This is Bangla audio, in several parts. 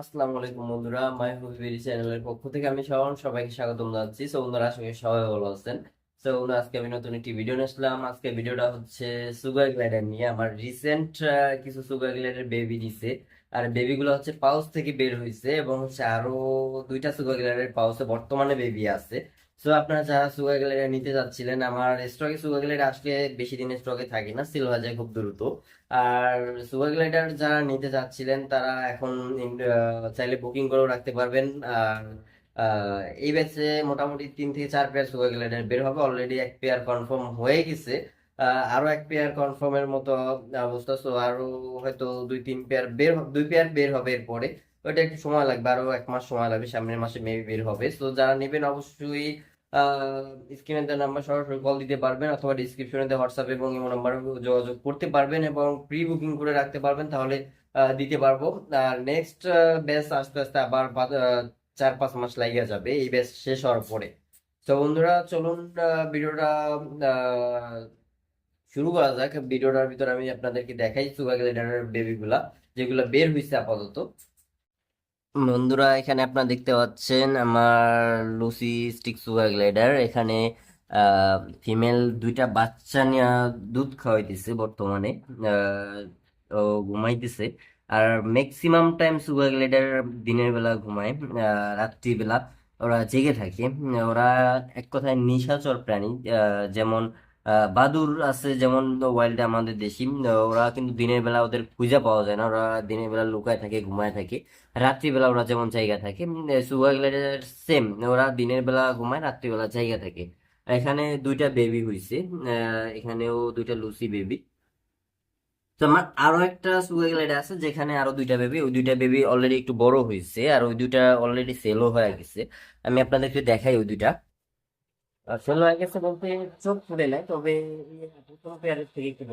আসসালামু আলাইকুম বন্ধুরা, মাই হুবির চ্যানেলের পক্ষ থেকে আমি শাওন, সবাইকে স্বাগতম জানাচ্ছি। সো বন্ধুরা, আশা সবাই ভালো আছেন। সো বন্ধুরা, আজকে আমি নতুন একটি ভিডিও নিয়ে আসলাম। আজকে ভিডিওটা হচ্ছে সুগার গ্লাইডার নিয়ে। আমার রিসেন্ট কিছু সুগার গ্লাইডার বেবি দিছে। আর বেবিগুলো হচ্ছে পাউস থেকে বের হয়েছে এবং হচ্ছে আরও দুইটা সুগার গ্লাইডারের পাউসে বর্তমানে বেবি আছে। সো আপনারা যারা সুগার গ্লাইডার নিতে যাচ্ছিলেন, আমার স্টকে সুগার গ্লাইডার আসলে বেশি দিনের স্টকে থাকে না সেল হয়ে যায় খুব দ্রুত। আর সুগার গ্লাইডার যারা নিতে চাচ্ছিলেন তারা এখন চাইলে বুকিং করেও রাখতে পারবেন। আর এই ব্যাচে মোটামুটি তিন থেকে চার পেয়ার সুগার গ্লাইডার বের হবে। অলরেডি এক পেয়ার কনফার্ম হয়ে গেছে। আরও এক পেয়ার কনফার্মের মতো অবস্থা। সো আরও হয়তো দুই, তিন পেয়ার বের দুই পেয়ার বের হবে এরপরে। ওইটা একটু সময় লাগবে, আরও এক মাস সময় লাগবে, সামনের মাসে মেবি বের হবে। তো যারা নেবেন অবশ্যই স্ক্রিনে দেওয়া নাম্বার সরাসরি কল দিতে পারবেন অথবা ডিসক্রিপশনে দেওয়া হোয়াটসঅ্যাপ এবং ইমো নাম্বারে যোগাযোগ করতে পারবেন এবং প্রি বুকিং করে রাখতে পারবেন, তাহলে দিতে পারব। আর নেক্সট ব্যাচ আস্তে আস্তে আবার চার পাঁচ মাস লাগিয়ে যাবে, এই ব্যাচ শেষ হওয়ার পরে। তো বন্ধুরা, চলুন ভিডিওটা শুরু করা যাক। ভিডিওটার ভিতরে আমি আপনাদেরকে দেখাই সুগার বেবিগুলা যেগুলো বের হয়েছে আপাতত। বন্ধুরা, এখানে আপনারা দেখতে পাচ্ছেন আমার লুসি স্টিক সুগার গ্লাইডার। এখানে ফিমেল দুইটা বাচ্চা নিয়ে দুধ খাওয়াইতেছে বর্তমানে ও ঘুমাইতেছে। আর ম্যাক্সিমাম টাইম সুগার গ্লাইডার দিনের বেলা ঘুমায় রাত্রিবেলা ওরা জেগে থাকে। ওরা এক কথায় নিশাচর প্রাণী যেমন বাদুড় আছে যেমন ওয়াইল্ডে আমাদের দেশি। ওরা কিন্তু দিনের বেলা ওদের খুঁজে পাওয়া যায় না ওরা দিনের বেলা লুকায় থাকে ঘুমায় থাকে। রাত্রিবেলা ওরা যেমন জায়গা থাকে সুগার গ্লাইডার সেম ওরা দিনের বেলা ঘুমায় রাত্রিবেলা জায়গা থাকে। এখানে দুইটা বেবি আহ, এখানেও দুইটা লুসি বেবি তো আমার আরও একটা সুগার গ্লাইডার আছে যেখানে আরও দুইটা বেবি ওই দুইটা বেবি অলরেডি একটু বড় হয়েছে আর ওই দুইটা অলরেডি সেলও হয়ে গেছে। আমি আপনাদেরকে দেখাই ওই দুইটা। সেল হয়ে গেছে বলতে চোখ ফুলে নাই, তবে পেয়ারের থেকে একটু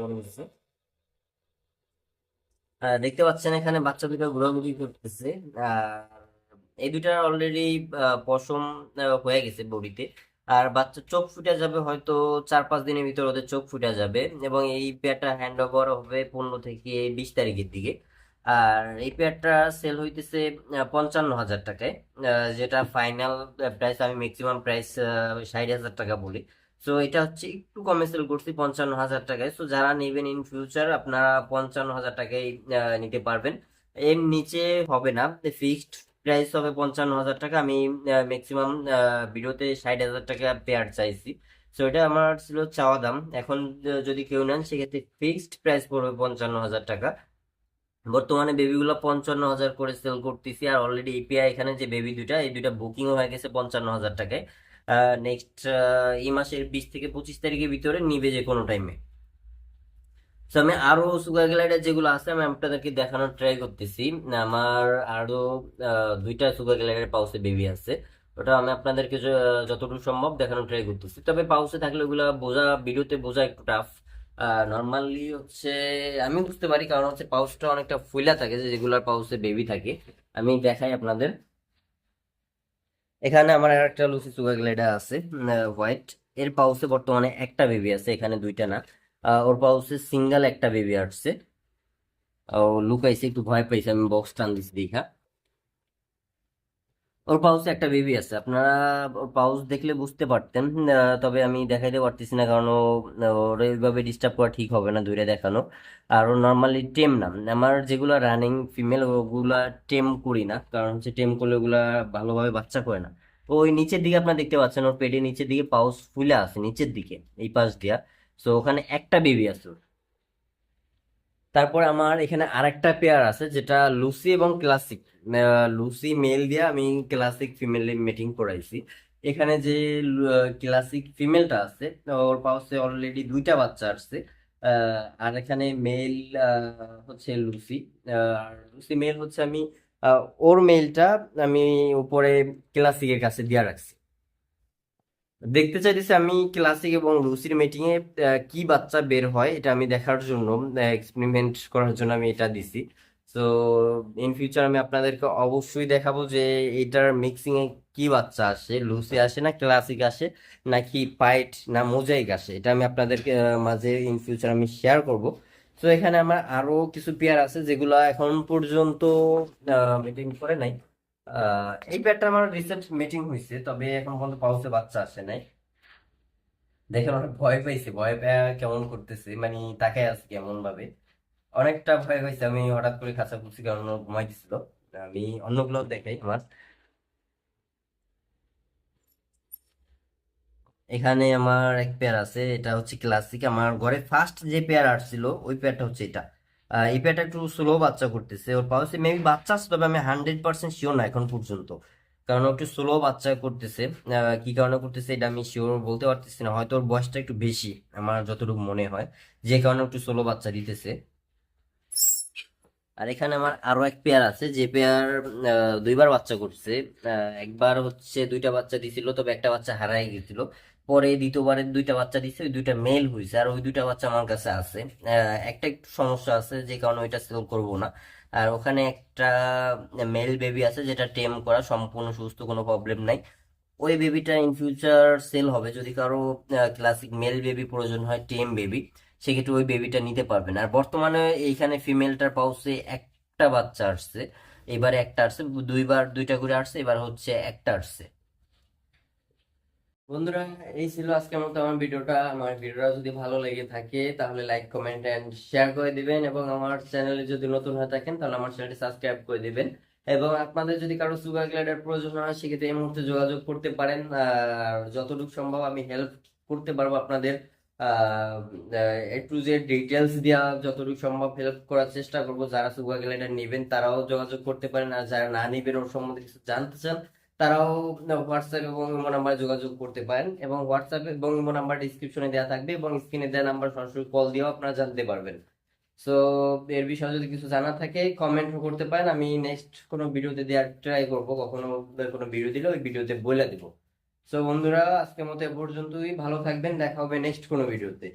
দেখতে পাচ্ছেন এখানে বাচ্চা দুটো ঘোরাঘুরি করতেছে। এই দুইটা অলরেডি পশম হয়ে গেছে বডিতে। আর বাচ্চা চোখ ফুটে যাবে হয়তো চার পাঁচ দিনের ভিতর ওদের চোখ ফুটে যাবে। এবং এই পেয়ারটা হ্যান্ড ওভার হবে পনেরো থেকে বিশ তারিখের দিকে। আর এই পেয়ারটা সেল হইতেছে পঞ্চান্ন হাজার টাকায় যেটা ফাইনাল প্রাইস আমি ম্যাক্সিমাম প্রাইস ষাট হাজার টাকা বলি। সো এটা হচ্ছে একটু কমে সেল করছি পঞ্চান্ন হাজার টাকায়। সো যারা নেবেন ইন ফিউচার আপনারা পঞ্চান্ন হাজার টাকায় নিতে পারবেন। এর নিচে হবে না ফিক্সড প্রাইস হবে পঞ্চান্ন হাজার টাকা। আমি ম্যাক্সিমাম ভিডিওতে ষাট হাজার টাকা পেয়ার চাইছি। সো এটা আমার ছিল চাওয়া দাম। এখন যদি কেউ নেন, সেক্ষেত্রে ফিক্সড প্রাইস পড়বে পঞ্চান্ন হাজার টাকা। বর্তমানে বেবিগুলো পঞ্চান্ন হাজার করে সেল করতেছি আর অলরেডি এপিআই এখানে যে বেবি দুইটা এই দুইটা বুকিং হয়ে গেছে পঞ্চান্ন হাজার টাকায়। নেক্সট এই মাসের বিশ থেকে পঁচিশ তারিখের ভিতরে নিবে যে কোনো টাইমে তো আমি আরও সুগার গ্লাইডার যেগুলো আছে আমি আপনাদেরকে দেখানোর ট্রাই করতেছি। আমার আরও আহ, দুইটা সুগার গ্লাইডার পাউসে বেবি আছে। ওটা আমি আপনাদেরকে যতটুকু সম্ভব দেখানোর ট্রাই করতেছি। তবে পাউসে থাকলে ওগুলা বোঝা ভিডিওতে বোঝা একটু টাফ নর্মালি হচ্ছে, আমি বুঝতে পারি কারণ হচ্ছে পাউচটা অনেকটা ফুলা থাকে, যে যেগুলার পাউচে বেবি থাকে। আমি দেখাই আপনাদের। এখানে আমার আর একটা লুসি সুগার গ্লাইডার আছে হোয়াইট এর পাউসে বর্তমানে একটা বেবি আছে, এখানে দুইটা না। ওর পাউসে সিঙ্গেল একটা বেবি আসছে। ও লুকাইছে, একটু ভয় পাইছে, আমি বক্স টান দিছি দেখা। ওর পাউসে একটা বেবি আছে। আপনারা ওর পাউচ দেখলে বুঝতে পারতেন তবে আমি দেখাইতে পারতেছি না কারণ ওর এইভাবে ডিস্টার্ব করা ঠিক হবে না দূরে দেখানো। আর ও নর্মালি টেম না। আমার যেগুলো রানিং ফিমেল ওগুলা টেম করি না, কারণ হচ্ছে টেম করলে ওগুলা ভালোভাবে বাচ্চা করে না। ওই নিচের দিকে আপনারা দেখতে পাচ্ছেন, ওর পেটের নিচের দিকে পাউস ফুলে আছে, নিচের দিকে, এই পাশ দিয়া। সো ওখানে একটা বেবি আছে ওর। তারপর আমার এখানে আরেকটা পেয়ার আছে, যেটা লুসি এবং ক্লাসিক লুসি মেল দিয়ে আমি ক্লাসিক ফিমেল মেটিং করাইছি। এখানে যে ক্লাসিক ফিমেলটা আছে, ওর পাশে অলরেডি দুইটা বাচ্চা আসছে। আর এখানে মেল হচ্ছে লুসি আর লুসি মেল হচ্ছে আমি ওর মেলটা আমি উপরে ক্লাসিকের কাছে দিয়ে রাখছি। দেখতে চাইতেছি আমি ক্লাসিক এবং লুসির মিটিং এ কি বাচ্চা বের হয়, এটা আমি দেখার জন্য এক্সপেরিমেন্ট করার জন্য আমি এটা দিছি। তো ইন ফিউচার আমি আপনাদেরকে অবশ্যই দেখাবো যে এটার মিক্সিং এ কি বাচ্চা আসে লুসি আসে না ক্লাসিক আসে, নাকি পাইট না মোজাইক আসে, এটা আমি আপনাদেরকে মাঝে ইন ফিউচার আমি শেয়ার করব। তো এখানে আমার আরও কিছু পেয়ার আছে যেগুলো এখন পর্যন্ত মিটিং করে নাই। এই পেয়ারটা আমার রিসেন্ট মিটিং হয়েছে তবে এখন পর্যন্ত পাউসে বাচ্চা আসে নাই। দেখে অনেক ভয় পাইছে, ভয় পেয়ে কেমন করতেছে মানে তাকায় আছে কেমন ভাবে অনেকটা ভয় পাইছে, আমি হঠাৎ করে খাঁচা খুলছি কারণ ঘুমাই ঘুমাইতেছিল। আমি অন্যগুলো দেখাই আমার। এখানে আমার এক পেয়ার আছে, এটা হচ্ছে ক্লাসিক আমার ঘরে ফার্স্ট যে পেয়ার আসছিল, ওই পেয়ারটা হচ্ছে এটা। এই একটু স্লো বাচ্চা করতেছে, ওর পাউসে মেবি বাচ্চা আছে, তবে আমি হান্ড্রেড পার্সেন্ট শিওর না এখন পর্যন্ত। কারণ একটু স্লো বাচ্চা করতেছে কি কারণে করতেছে এটা আমি শিওর বলতে পারতেছি না, হয়তো ওর বয়সটা একটু বেশি, আমার যতটুকু মনে হয়। যে কারণে একটু স্লো বাচ্চা দিতেছে। আর এখানে আমার আরও এক পেয়ার আছে, যে পেয়ার দুইবার বাচ্চা করছে। একবার হচ্ছে দুইটা বাচ্চা দিছিল, তবে একটা বাচ্চা হারাই গেছিল। পরে দ্বিতীয়বারে দুইটা বাচ্চা দিছে, ওই দুইটা মেল হয়েছে আর ওই দুইটা বাচ্চা আমার কাছে আছে। একটা একটু সমস্যা আছে, যে কারণে ওইটা সেল করব না। আর ওখানে একটা মেল বেবি আছে, যেটা টেম করা, সম্পূর্ণ সুস্থ, কোনো প্রবলেম নাই। ওই বেবিটা ইন ফিউচার সেল হবে, যদি কারও ক্লাসিক মেল বেবি প্রয়োজন হয় টেম বেবি সেক্ষেত্রে ওই বেবিটা নিতে পারবেন আর বর্তমানে এইখানে ফিমেলটার পাউসে একটা বাচ্চা আসছে, এবারে একটা আসছে, দুইবার দুইটা করে আসছে, এবার হচ্ছে একটা আসছে। বন্ধুরা, এই ছিল আজকের মতো আমার ভিডিওটা। আমার ভিডিওটা যদি ভালো লেগে থাকে, তাহলে লাইক কমেন্ট এন্ড শেয়ার করে দিবেন। এবং আমার চ্যানেলে যদি নতুন হয়ে থাকেন, তাহলে আমার চ্যানেলটি সাবস্ক্রাইব করে দিবেন। এবং আপনাদের যদি কারও সুগার গ্লাইডার প্রয়োজন হয়, সেক্ষেত্রে এই মুহূর্তে যোগাযোগ করতে পারেন। আর যতটুকু সম্ভব আমি হেল্প করতে পারব আপনাদের। এ টু জেড ডিটেলস দিয়া যতটুকু সম্ভব হেল্প করার চেষ্টা করব। যারা সুগার গ্লাইডার নেবেন, তারাও যোগাযোগ করতে পারেন। আর যারা না নেবেন, ওর সম্বন্ধে কিছু জানতে চান, তারাও হোয়াটসঅ্যাপ এবং ইমো নাম্বারে যোগাযোগ করতে পারেন। এবং হোয়াটসঅ্যাপ এবং ইমো নাম্বার ডিসক্রিপশনে দেওয়া থাকবে এবং স্ক্রিনে দেওয়া নাম্বার সরাসরি কল দিয়েও আপনারা জানতে পারবেন। সো এর বিষয়ে যদি কিছু জানা থাকে কমেন্ট করতে পারেন। আমি নেক্সট কোনো ভিডিওতে দেওয়ার ট্রাই করব। কখনো কোনো ভিডিও দিলে ওই ভিডিওতে বলে দিব। সো বন্ধুরা আজকের মতো এ পর্যন্তই। ভালো থাকবেন দেখা হবে নেক্সট কোনো ভিডিওতে